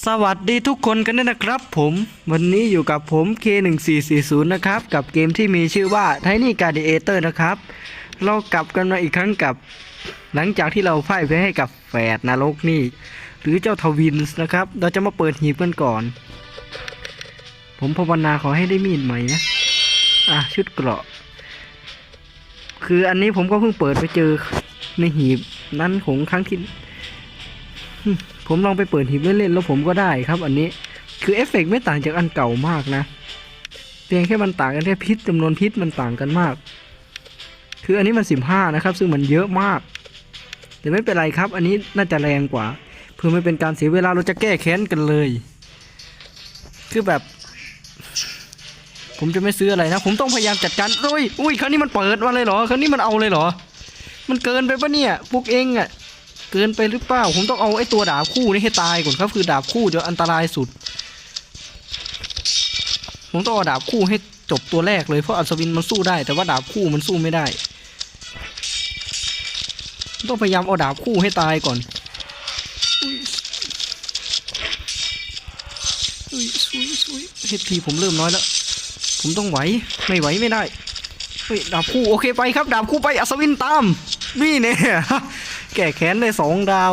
สวัสดีทุกคนกันด้วยนะครับ ผมวันนี้อยู่กับผม K1440 นะครับ กับเกมที่มีชื่อว่า Tiny Gladiator นะครับ เรากลับกันมาอีกครั้งกับ หลังจากที่เราพ่ายแพ้ให้กับแฝดนรกนี่ หรือเจ้าทวินส์นะครับ เราจะมาเปิดหีบกันก่อน ผมภาวนาขอให้ได้มีดใหม่นะ อะ ชุดเกราะ คืออันนี้ผมก็เพิ่งเปิดไปเจอในหีบนั้นของครั้งที่ ผมลองไปเปิดหีบเล่นๆแล้วผมก็ได้ครับ อันนี้คือเอฟเฟกต์ไม่ต่างจากอันเก่ามากนะเพียงแค่มันต่างกันแค่พิษจำนวนพิษมันต่างกันมาก คืออันนี้มันสิบห้านะครับ ซึ่งมันเยอะมาก แต่ไม่เป็นไรครับ อันนี้น่าจะแรงกว่า เพื่อไม่เป็นการเสียเวลาเราจะแก้แค้นกันเลย คือแบบ ผมจะไม่ซื้ออะไรนะ ผมต้องพยายามจัดการโอ้ยอุ้ยครั้งนี้มันเปิดมาเลยเหรอครั้งนี้มันเอาเลยเหรอ มันเกินไปปะเนี่ยพวกเองอะ เกินไปหรือเปล่า ผมต้องเอาไอ้ตัวดาบคู่นี่ให้ตายก่อนครับ คือดาบคู่เจะอันตรายสุด ผมต้องเอาดาบคู่ให้จบตัวแรกเลยเพราะอัศวินมันสู้ได้ แต่ว่าดาบคู่มันสู้ไม่ได้ ต้องพยายามเอาดาบคู่ให้ตายก่อนอุ้ยอุ้ยอุ้ยเฮพีผมเริ่มน้อยแล้ว ผมต้องไหว ไม่ไหวไม่ได้ เฮ้ย ดาบคู่โอเคไปครับ ดาบคู่ไปอัศวินตาม นี่เนี่ย แก่แค้นได้สองดาว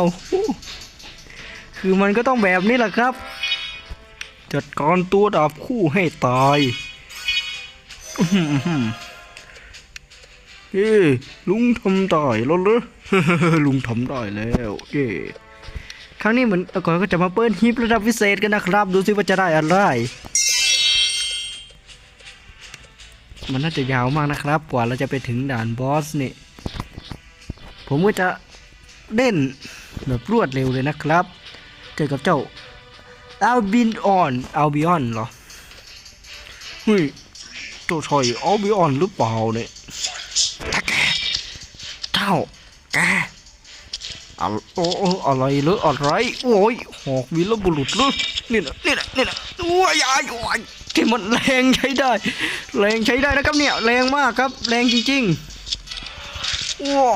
คือมันก็ต้องแบบนี้แหละครับ จัดการตัวดาบคู่ให้ตายอื้อหือหือเย้ลุงทำได้แล้วเหรอลุงทำได้แล้วเย้ครั้งนี้เหมือนก่อนก็จะมาเปิดฮิประดับพิเศษกันนะครับ ดูสิว่าจะได้อะไร มันน่าจะยาวมากนะครับ กว่าเราจะไปถึงด่านบอสนี่ ผมก็จะ เล่นแบบรวดเร็วเลยนะครับ เจอกับเจ้าอัลบินออนอัลบิออนเหรอเฮ้ยเจ้าชอยอัลบิออนหรือเปล่าเนี่ยแกเจ้าแกอะโอ้โอ้อะไรเหรืออะไรโอ้ยหอกวีรบุรุษเหรือนี่นะนี่นะนี่นะโอ้ยอ้ายโอ้ยที่มันแรงใช้ได้ แรงใช้ได้นะครับเนี่ยแรงมากครับ แรงจริงๆว้า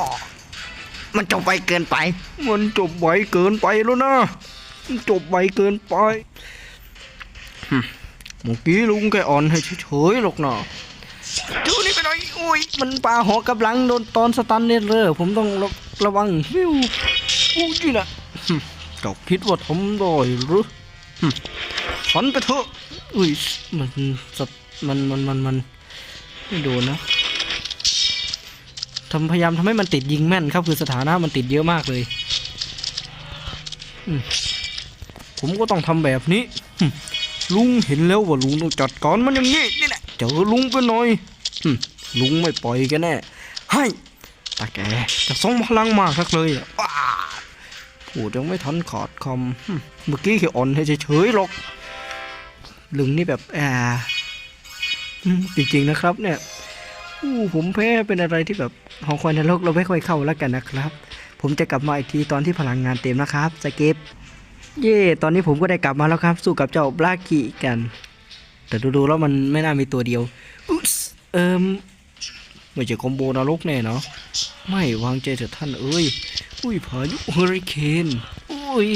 มันจบไวเกินไป มันจบไวเกินไปแล้วนะมันจบไวเกินไปหึเมื่อกี้ลุงแกอ่อนให้เฉยๆหรอกนะดูนี่ไปหน่อยโอ้ยมันปาหอกกับหลังโดนตอนสตันเนี่ยเลยผมต้องระระวังฟิวอู้ยนะหึเจ้าคิดว่าทำได้หรือหึฝันไปเถอะอุ้ยมันสตมันมันมันมันไม่โดนนะ ทำพยายามทำให้มันติดยิงแม่นครับ คือสถานะมันติดเยอะมากเลย ผมก็ต้องทำแบบนี้ ลุงเห็นแล้วว่าลุงต้องจัดการมันอย่างนี้นี่แหละเจอลุงไปหน่อยลุงไม่ปล่อยกันแน่ให้ตาแกจะส่งพลังมากสักเลยอะว้าพูดยังไม่ทันขาดคำเมื่อกี้แค่อ่อนให้เฉยๆหรอกลุงนี่แบบอ่าอืมจริงๆนะครับเนี่ย อู้ผมแพ้เป็นอะไรที่แบบหองคอยนรกเราไม่ค่อยเข้าแล้วกันนะครับ ผมจะกลับมาอีกทีตอนที่พลังงานเต็มนะครับสเก็ปเย่ตอนนี้ผมก็ได้กลับมาแล้วครับ สู้กับเจ้าบลากิกัน แต่ดูๆแล้วมันไม่น่ามีตัวเดียวอุ๊สเอิมไม่ใช่คอมโบนรกแน่เนาะไม่วางใจเถอะท่านเอ้ยอุ้ยพายุเฮอริเคนอุ้ย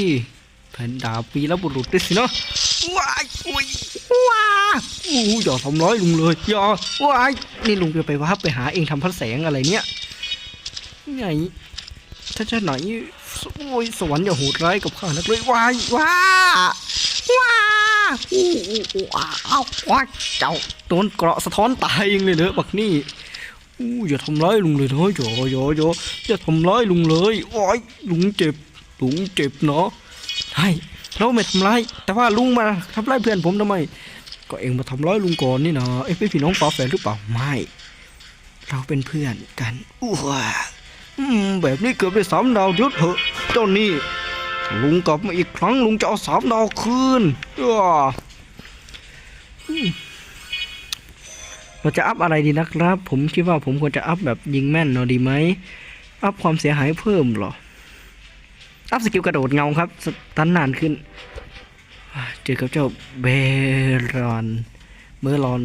แผ่นดาบปีแล้วบุรุษด้วยสิเนาะว้ายอุ้ย ว้าอู้อย่าทำร้ายลุงเลยอย่าว้ายนี่ลุงจะไปวับไปหาเองทำพระแสงอะไรเนี่ยไงถ้าจะไหนโอ้ยสวรรค์อย่าโหดร้ายกับข้านักเลยว้ายว้าว้าอู้อู้อู้อ้าวว้าเจ้าโดนเกราะสะท้อนตายเองเลยเนอะบักนี่อู้อย่าทำร้ายลุงเลยเนอะอย่าอย่าอย่าอย่าทำร้ายลุงเลยโอ้ยลุงเจ็บลุงเจ็บเนาะใช่ เราไม่ทำร้ายแต่ว่าลุงมาทำร้ายเพื่อนผมทำไม ก็เองมาทำร้ายลุงก่อนนี่นะเอ็งเป็นพี่น้องฝาแฝดหรือเปล่าไม่ เราเป็นเพื่อนกันอ้วแบบนี้เกือบได้สามดาวยุดเหอะเจ้านี่ลุงกลับมาอีกครั้งลุงจะเอาสามดาวคืนเราจะอัพอะไรดีนะครับ ผมคิดว่าผมควรจะอัพแบบยิงแม่นเนาะดีไหมอัพความเสียหายเพิ่มเหรอ อัพสกิลกระโดดเงาครับสตันนานขึ้น เจอกับเจ้าเบรอนเบอรอน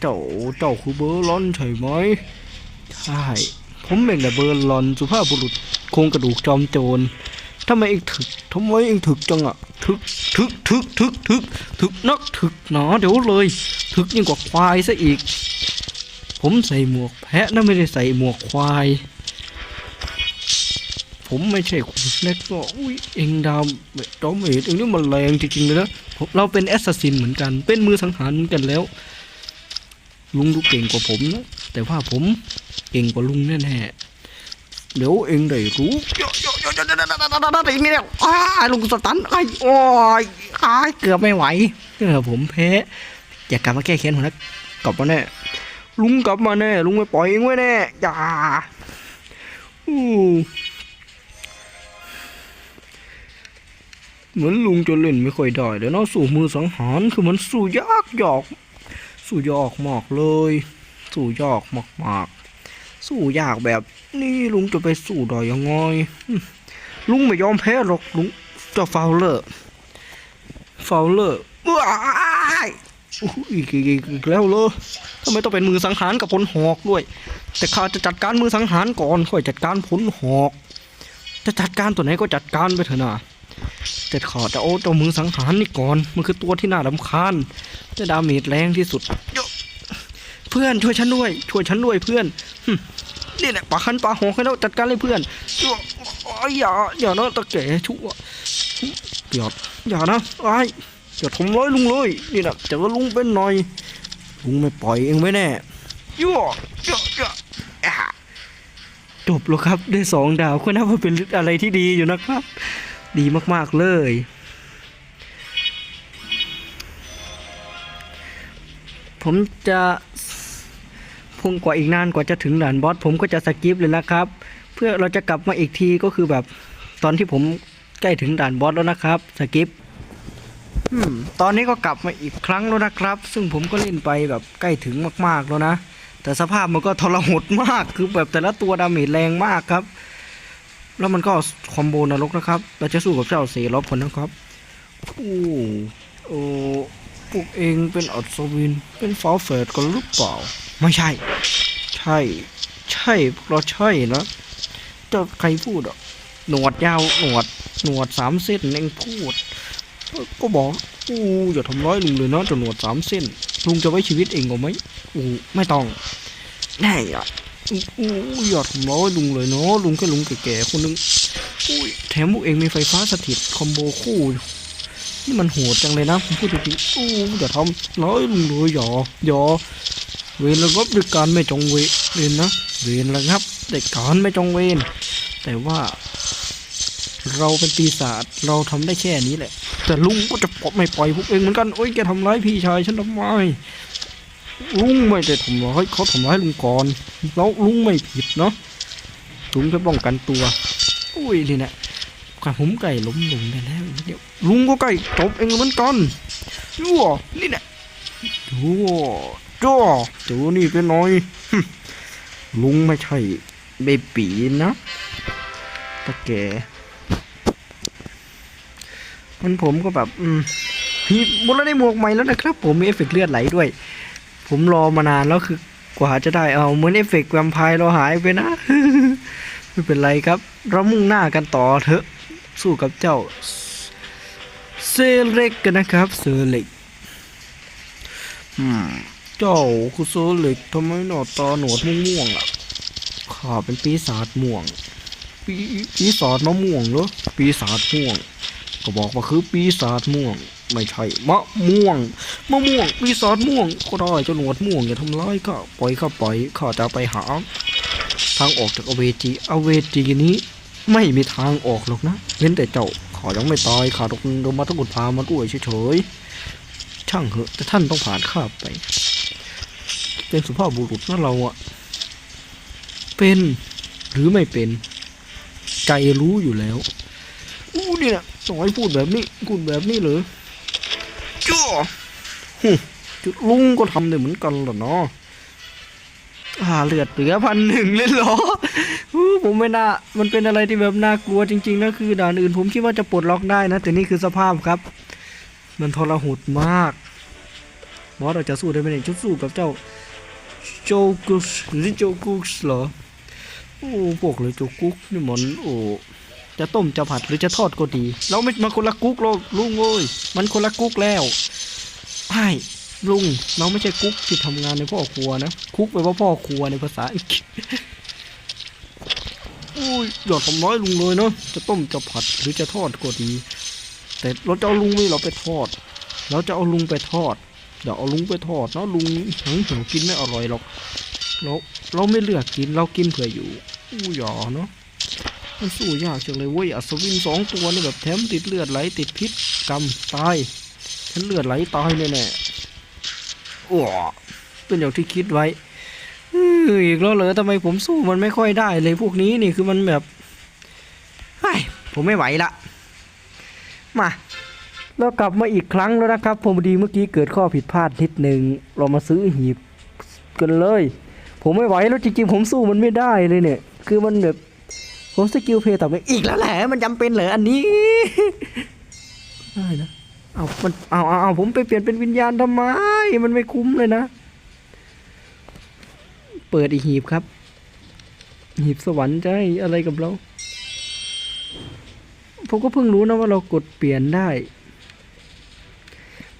เจ้าเจ้าคือเบอร์ลอนใช่ไหมใช่ผมเองแหละเบอร์ลอนสุภาพบุรุษโครงกระดูกจอมโจรทำไมเองถึงทำไมเองถึกจังอะถึกถึกถึกถึกถึกถึกนักถึกหนาเดี๋ยวเลย ถึกยิ่งกว่าควายซะอีก ผมใส่หมวกแพะนะไม่ได้ใส่หมวกควาย ผมไม่ใช่คนเล็กก็อุ้ยเองดาวจอมเอ็ดเองนี่มันแรงจริงๆเลยนะผมเราเป็นแอสซัสซินเหมือนกัน เป็นมือสังหารเหมือนกันแล้ว ลุงดูเก่งกว่าผมนะ แต่ว่าผมเก่งกว่าลุงแน่ๆเดี๋ยวเองได้รู้อีกแล้วลุงสตันไอ้โอ้ยเกือบไม่ไหวเออผมแพ้อยากกลับมาแก้แค้นผมนะกลับมาแน่ลุงกลับมาแน่ลุงไม่ปล่อยเองไว้แน่อย่า Ooh. เหมือนลุงจะเล่นไม่ค่อยได้เดี๋ยวเนาะสู้มือสังหารคือมันสู้ยากหยอก สู้ยากมากเลย สู้ยากมากสู้ยากแบบนี้ลุงจะไปสู้ได้ยังไงลุงไม่ยอมแพ้หรอกลุงเจะฟาวเลอร์ฟาวเลอร์ว้ายอุ๊ยอีกอีกอีกอีกแล้วเลยทำไมต้องเป็นมือสังหารกับผลหอกด้วย แต่ข้าจะจัดการมือสังหารก่อนค่อยจัดการผลหอก จะจัดการตัวไหนก็จัดการไปเถอะนะ แต่ข้าจะเอาเจ้ามือสังหารนี่ก่อน มันคือตัวที่น่ารำคาญจะดาเมจแรงที่สุด เพื่อนช่วยฉันด้วย ช่วยฉันด้วยเพื่อนหึนี่แหละปาคันปาหอกให้แล้วจัดการเลยเพื่อนอย่าอย่าอย่านะตะแก่ชั่วอย่าอย่านะไอ้ายอย่าทำร้ายลุงเลยนี่แหละเจอลุงเป็นหน่อยลุงไม่ปล่อยเองไว้แน่ยั่วยั่วยั่วอะจบแล้วครับได้สองดาวก็นับว่าเป็นอะไรที่ดีอยู่นะครับ ดีมากๆเลย ผมจะพุ่งกว่าอีกนานกว่าจะถึงด่านบอสผมก็จะสกิปเลยนะครับ เพื่อเราจะกลับมาอีกทีก็คือแบบตอนที่ผมใกล้ถึงด่านบอสแล้วนะครับสกิปอืมตอนนี้ก็กลับมาอีกครั้งแล้วนะครับ ซึ่งผมก็เล่นไปแบบใกล้ถึงมากๆแล้วนะ แต่สภาพมันก็ทรหดมากคือแบบแต่ละตัวดาเมจแรงมากครับ แล้วมันก็คอมโบนรกนะครับ เราจะสู้กับเจ้าเซรอบคนนะครับ โอ้โอ้พวกเองเป็นอัศวิน เป็นฝาแฝดกันหรือเปล่า ไม่ใช่ ใช่ ใช่พวกเราใช่นะเจ้าใครพูดอะ หนวดยาว หนวด หนวดสามเส้นเองพูด ก็บอกอู้อย่าทำร้ายลุงเลยนะจ้าหนวดสามเส้น ลุงจะไว้ชีวิตเองก็ไหมอู้ไม่ต้องแน่อะ อู้อู้อย่าทำร้ายลุงเลยเนาะลุงแค่ลุงแก่ๆคนนึงอุ้ยแถมพวกเองมีไฟฟ้าสถิตคอมโบคู่นี่มันโหดจังเลยนะผมพูดจริงๆอู้อย่าทำร้ายลุงเลยอย่าอย่าเวรระงับด้วยการไม่จงเวเวรนะเวรระงับด้วยการไม่จงเวรแต่ว่า เราเป็นปีศาจเราทำได้แค่นี้แหละ แต่ลุงก็จะปล่อยไม่ปล่อยพวกเองเหมือนกันโอ้ยแกทำร้ายพี่ชายฉันทำไม ลุงไม่ได้ทำร้ายเขาทำร้ายลุงก่อนแล้วลุงไม่ผิดเนาะลุงแค่ป้องกันตัวอุ้ยนี่นะกว่าผมไก่ล้มลงไปแล้วเดี๋ยวลุงก็ใกล้จบเองเหมือนกันยั่วนี่แหละยั่วจ้าเจ้านี่เป็นน้อยลุงไม่ใช่เบบีนะตะแกมันผมก็แบบอืมพี่บุรได้หมวกใหม่แล้วนะครับ ผมมีเอฟเฟกต์เลือดไหลด้วย ผมรอมานานแล้วคือกว่าจะได้เอาเหมือนเอฟเฟกต์แวมไพร์เราหายไปนะ ไม่เป็นไรครับ เรามุ่งหน้ากันต่อเถอะ สู้กับเจ้าเซเล็กกันนะครับเซเล็กเจ้าคุณเซเล็กทำไมหนอตาหนวดม่วงๆอะข้าเป็นปีศาจม่วง ปีปีศาจมะม่วงเหรอปีศาจม่วง ก็บอกว่าคือปีศาจม่วง ไม่ใช่มะม่วงมะม่วงปีศาจม่วงก็ได้เจ้าหนวดม่วงอย่าทำร้ายข้าปล่อยข้าปล่อยข้าจะไปหา ทางออกจากอเวจีอเวจีนี้ ไม่มีทางออกหรอกนะเว้นแต่เจ้าข้ายังไม่ตายข้าต้องโดนมาทั้งหมดพามาด้วยเฉยๆช่างเหอะแต่ท่านต้องผ่านข้าไป เป็นสุภาพบุรุษนะเราอะเป็นหรือไม่เป็น ใจรู้อยู่แล้วอู้นี่นะสอยพูดแบบนี้พูดแบบนี้เลย จ้าหึจุดลุงก็ทำได้เหมือนกันเหรอเนาะอ่าเลือดเหลือพันหนึ่งเลยเหรออู้ผมไม่น่า มันเป็นอะไรที่แบบน่ากลัวจริงๆนะคือด่านอื่นผมคิดว่าจะปลดล็อกได้นะ แต่นี่คือสภาพครับ มันทรหดมากมอสเราจะสู้ได้ไหมเนี่ยจะสู้กับเจ้าโจกุสหรือโจกุสเหรอ โอ้พวกเลยโจกุกนี่มันโอ้ จะต้มจะผัดหรือจะทอดก็ดี เราไม่มาคนละกุ๊กหรอกลุงเอ้ยมันคนละกุ๊กแล้วใช่ลุงเราไม่ใช่กุ๊กที่ทำงานในพ่อครัวนะคุกแปลว่าพ่อครัวในภาษาอังกฤษอุ้ยอย่าทำร้ายลุงเลยเนาะจะต้มจะผัดหรือจะทอดก็ดี แต่เราจะเอาลุงนี่เราไปทอด เราจะเอาลุงไปทอดเดี๋ยวเอาลุงไปทอดเนาะลุงหิวหิวกินไม่อร่อยหรอกเราเราไม่เลือกกินเรากินเผื่ออยู่อู้หยอเนาะ มันสู้ยากจังเลยเว้ยอัศวินสองตัวนี่แบบแถมติดเลือดไหลติดพิษกรรมตายฉันเลือดไหลตายแน่แน่ๆอ้เป็นอย่างที่คิดไว้เอ้ยอีกแล้วเหรอทำไมผมสู้มันไม่ค่อยได้เลยพวกนี้นี่คือมันแบบเฮ้ยผมไม่ไหวละมาเรากลับมาอีกครั้งแล้วนะครับผมดีเมื่อกี้เกิดข้อผิดพลาดนิดหนึ่งเรามาซื้อหีบกันเลย ผมไม่ไหวแล้วจริงๆผมสู้มันไม่ได้เลยเนี่ย คือมันแบบ ผมสกิลเพย์ต่อไปอีกแล้วแหละมันจำเป็นเหรออันนี้ได้นะเอามันเอาเอาเอาผมไปเปลี่ยนเป็นวิญญาณทำไม มันไม่คุ้มเลยนะ เปิดอีกหีบครับ หีบสวรรค์จะให้อะไรกับเรา ผมก็เพิ่งรู้นะว่าเรากดเปลี่ยนได้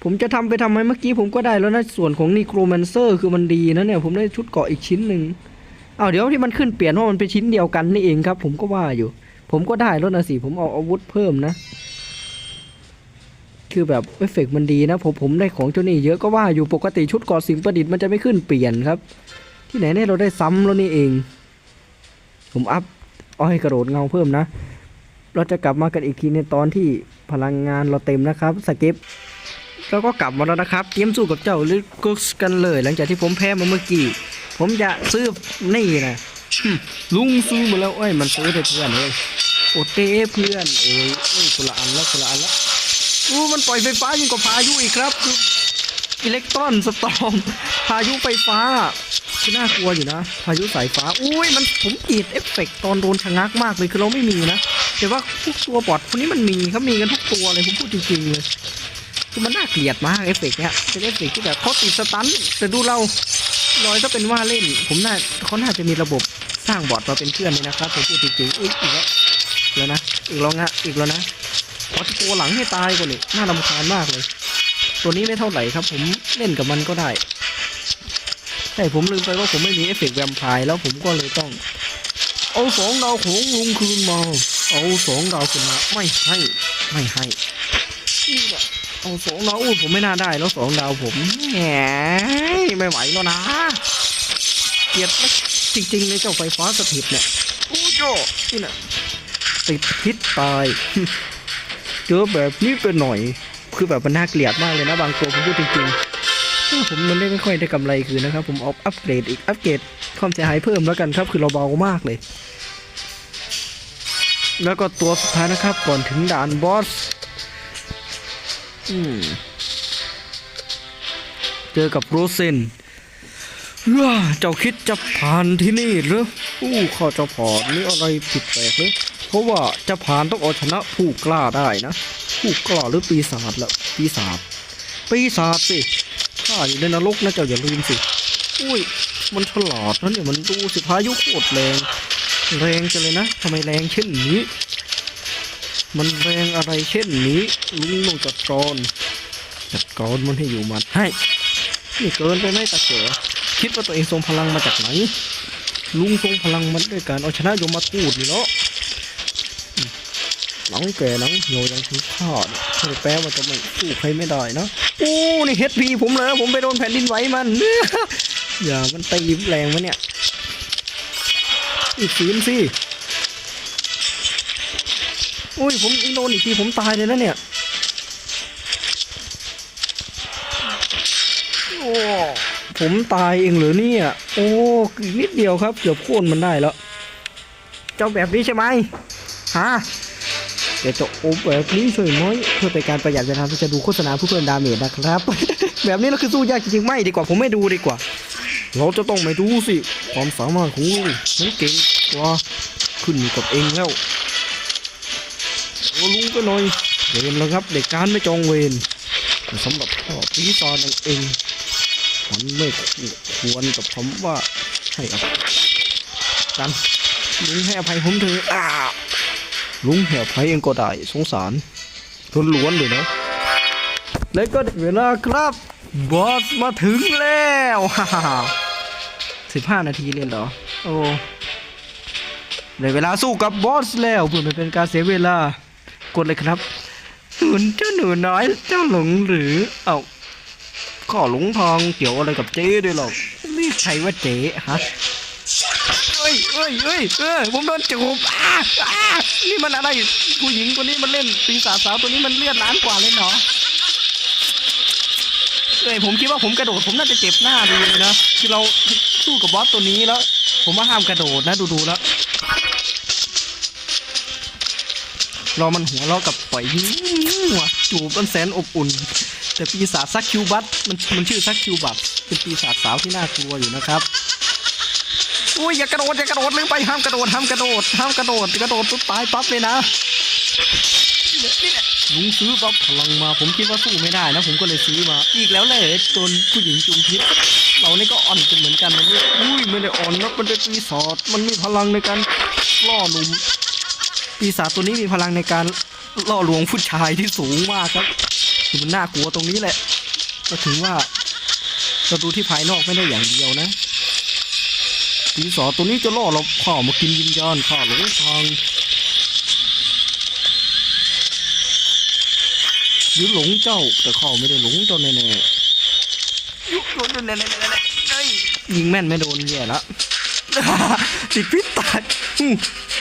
ผมจะทำไปทำไมเมื่อกี้ผมก็ได้แล้วนะ ส่วนของนีโครแมนเซอร์คือมันดีนะเนี่ย ผมได้ชุดเกราะอีกชิ้นหนึ่ง เอาเดี๋ยวที่มันขึ้นเปลี่ยนว่ามันเป็นชิ้นเดียวกันนี่เองครับ ผมก็ว่าอยู่ ผมก็ได้ล้วนะสิผมเอาอาวุธเพิ่มนะ คือแบบเอฟเฟกต์มันดีนะ ผมผมได้ของเจ้านี่เยอะก็ว่าอยู่ปกติชุดกราะสิ่งประดิษฐ์มันจะไม่ขึ้นเปลี่ยนครับ ที่ไหนเนี่ยเราได้ซ้ำแล้วนี่เอง ผมอัพอ้อยกระโดดเงาเพิ่มนะ เราจะกลับมากันอีกทีในตอนที่พลังงานเราเต็มนะครับสกิปแล้วก็กลับมาแล้วนะครับเตรียมสู้กับเจ้าลิกุสกันเลย หลังจากที่ผมแพ้มาเมื่อกี้ ผมจะซื้อนี่นะลุงซื้อมาแล้วเอ้ยมันซื้อได้เพื่อนเลยโอเตเพื่อนเอ้ยเอ้ยคนละอันแล้วคนละอันแล้วอู้มันปล่อยไฟฟ้ายิ่งกว่าพายุอีกครับคืออิเล็กตรอนสตอมพายุไฟฟ้าคือน่ากลัวอยู่นะ พายุสายฟ้า อุ้ยมันผมกรีดเอฟเฟกตอนโดนชะงักมากเลยคือเราไม่มีนะแต่ว่าพวกตัวบอทพวกนี้มันมีเขามีกันทุกตัวเลยผมพูดจริงๆเลยคือมันน่าเกลียดมากเอฟเฟกเนี้ยเป็นเอฟเฟกที่แบบเขาติดสตันแต่ดูเรา ลอยก็เป็นว่าเล่น ผมน่าเขาน่าจะมีระบบสร้างบอทมาเป็นเพื่อนเลยนะครับผมพูดจริงๆอุ้ยอีกแล้วอีกแล้วนะอีกแล้วนะอีกแล้วนะขอตัวหลังให้ตายก่อนนี่น่ารำคาญมากเลย ตัวนี้ไม่เท่าไหร่ครับ ผมเล่นกับมันก็ได้ใช่ผมลืมไปว่าผมไม่มีเอฟเฟกต์แวมไพร์แล้วผมก็เลยต้อง เอาสองดาวของลุงคืนมาเอาสองดาวคืนมาไม่ให้ ไม่ให้นี่แหละ เอาสองดาวอู้ผมไม่น่าได้แล้วสองดาวผมแหมไม่ไหวแล้วนะเกลียดนะจริงๆเลยเจ้าไฟฟ้าสถิตเนี่ยโอ้โจนี่นะติดพิษตายเจอแบบนี้ไปหน่อย คือแบบมันน่าเกลียดมากเลยนะบางตัวผมพูดจริงๆผมมันได้ไม่ค่อยได้กำไรคืนนะครับ ผมเอาอัปเกรดอีกอัปเกรดความเสียหายเพิ่มแล้วกันครับ คือเราเบามากเลย แล้วก็ตัวสุดท้ายนะครับก่อนถึงด่านบอสอืม เจอกับโรเซนเจ้าคิดจะผ่านที่นี่หรืออู้ข้อเจ้าผ่านนี่อะไรผิดแปลกเลยเพราะว่าจะผ่านต้องเอาชนะผู้กล้าได้นะ ผู้กล้าหรือปีศาจละปีศาจปีศาจสิข้าอยู่ในนรกนะเจ้าอย่าลืมสิอุ้ยมันฉลาดนะเนี่ยมันดูสิพายุโคตรแรง แรงจังเลยนะทำไมแรงเช่นนี้ มันแรงอะไรเช่นนี้ลุงต้องจัดการจัดการมันให้อยู่มัดให้นี่เกินไปไหมตาเก๋คิดว่าตัวเองทรงพลังมาจากไหน ลุงทรงพลังมันด้วยการเอาชนะยมทูตนี่เนาะหลังแก่หลังเหี่ยยังถือข้าเนี่ยไม่ได้แปลว่าจะไม่สู้ใครไม่ได้นะโอ้นี่เฮดพีผมเลยผมไปโดนแผ่นดินไหวมันอย่ามันตีแรงวะเนี่ยอีกศีลสิ อุ้ยผมโดนอีกทีผมตายเลยนะเนี่ยโอ้ผมตายเองหรือเนี่ยโอ้อนิดเดียวครับเกือบโค่นมันได้แล้วเจ้าแบบนี้ใช่ไหมฮะเดี๋ยวจะโอบแบบนี้ช่วยน้ยเพื่อเป็นการประหยัดเวลาที่จะดูโฆษณาผู้เพิ่มดาเมจนะครับ แบบนี้เราคือสู้ยากจริงๆไม่ดีกว่าผมไม่ดูดีกว่า เราจะต้องไม่ดูสิ ความสามารถของลุงฉันเก่งกว่าขึ้นอยู่กับเองแล้ว โอ้ลุงก็หน่อยเวรแล้วครับเด็กการไม่จองเวรสำหรับพ่อปีศาจนั่นเองมันไม่ควรกับคำว่าให้อภัยกันลุงให้อภัยผมเถอะอ้าลุงแหบไพเองก็ได้สงสารทนล้วนเลยนะแล้วก็เวลาครับบอสมาถึงแล้วฮ่าฮ่าสิบห้านาทีเลยเหรอโอ้ได้เวลาสู้กับบอสแล้วเพื่อไม่เป็นการเสียเวลา กดเลยครับหนุนเจ้าหนูน้อยเจ้าหลงหรือ เอ้าข้อหลงทองเกี่ยวอะไรกับเจ๊ด้วยหรอกนี่ใครว่าเจ๊ฮะเอ้ยเอ้ยเอ้ยเออผมโดนจูบอ้าอ้านี่มันอะไรผู้หญิงคนนี้มันเล่นปีศาจสาวตัวนี้มันเลือดล้านกว่าเลยเนาะเอ้ยผมคิดว่าผมกระโดดผมน่าจะเจ็บหน้าดูเลยนะคือเราสู้กับบอสตัวนี้แล้ว ผมว่าห้ามกระโดดนะดูดูๆแล้ว รอมันหัวเราะกับปล่อยหัวจูบมันแสนอบอุ่น แต่ปีศาจซักคิวบัตมันมันชื่อซักคิวบัตเป็นปีศาจสาวที่น่ากลัวอยู่นะครับอุ้ยอย่ากระโดดอย่ากระโดดลืมไปห้ามกระโดดห้ามกระโดดห้ามกระโดดกระโดดปุ๊บตายปั๊บเลยนะนี่แหละลุงซื้อปั๊บพลังมา ผมคิดว่าสู้ไม่ได้นะ ผมก็เลยซื้อมา อีกแล้วแหละจนผู้หญิงจุงพิษเรานี่ก็อ่อนกันเหมือนกันนะเนี่ยอุ้ยไม่ได้อ่อนนะมันเป็นปีศาจมันมีพลังในการล่อหนุ่ม ปีศาจตัวนี้มีพลังในการล่อลวงผู้ชายที่สูงมากครับคือมันน่ากลัวตรงนี้แหละ ก็ถือว่าเราดูที่ภายนอกไม่ได้อย่างเดียวนะปีศาจตัวนี้จะล่อเราข้ามากินวิญญาณข้าหลงทางหรือหลงเจ้าแต่ข้าไม่ได้หลงเจ้าแน่ๆยุหลงแน่ๆๆๆเอ้ยยิงแม่นไม่โดนแย่ละติดพิษตายอื้อ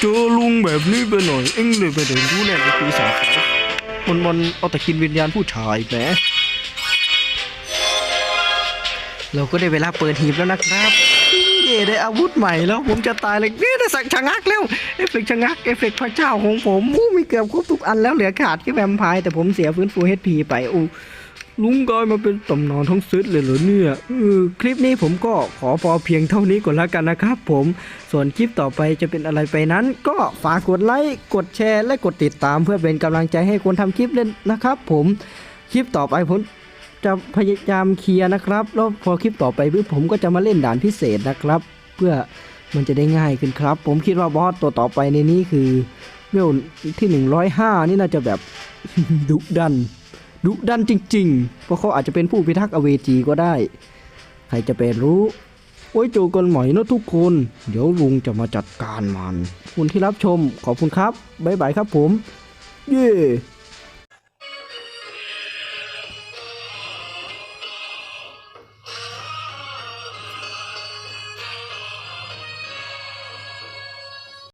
เจอลุงแบบนี้ไปหน่อย เอ็งเลยไปเดินรู้แน่ในปีศาจมันมันเอาแต่กินวิญญาณผู้ชายแหมเราก็ได้เวลาเปิดหีบแล้วนะครับเย่ได้อาวุธใหม่แล้วผมจะตายเลยเนี่ยได้สั่งชะงักแล้ว เอฟเฟกต์ชะงัก เอฟเฟกต์พระเจ้าของผมอู้มีเกือบครบทุกอันแล้วเหลือขาดแค่แวมไพร์แต่ผมเสียฟื้นฟู HP ไปอู้ ลุงกลายมาเป็นตำนานทั้งเซตเลยเหรอเนี่ยออคลิปนี้ผมก็ขอพอเพียงเท่านี้ก่อนล้วกันนะครับผม ส่วนคลิปต่อไปจะเป็นอะไรไปนั้น ก็ฝากกดไลค์กดแชร์ และกดติดตามเพื่อเป็นกำลังใจให้คนทำคลิปเล่นนะครับ ผมคลิปต่อไปผมจะพยายามเคลียร์นะครับแล้วพอคลิปต่อไปผมก็จะมาเล่นด่านพิเศษนะครับ เพื่อมันจะได้ง่ายขึ้นครับ ผมคิดว่าบอสตัวต่อไปในนี้คือเวลที่ 105 นี่น่าจะแบบดุดัน ดุดันจริง ๆ เพราะเขาอาจจะเป็นผู้พิทักษ์อเวจีก็ได้ ใครจะไปรู้ โอ้ยโจกันใหม่นะทุกคน เดี๋ยวลุงจะมาจัดการมัน คุณที่รับชมขอบคุณครับ บ๊ายบายครับผม เย้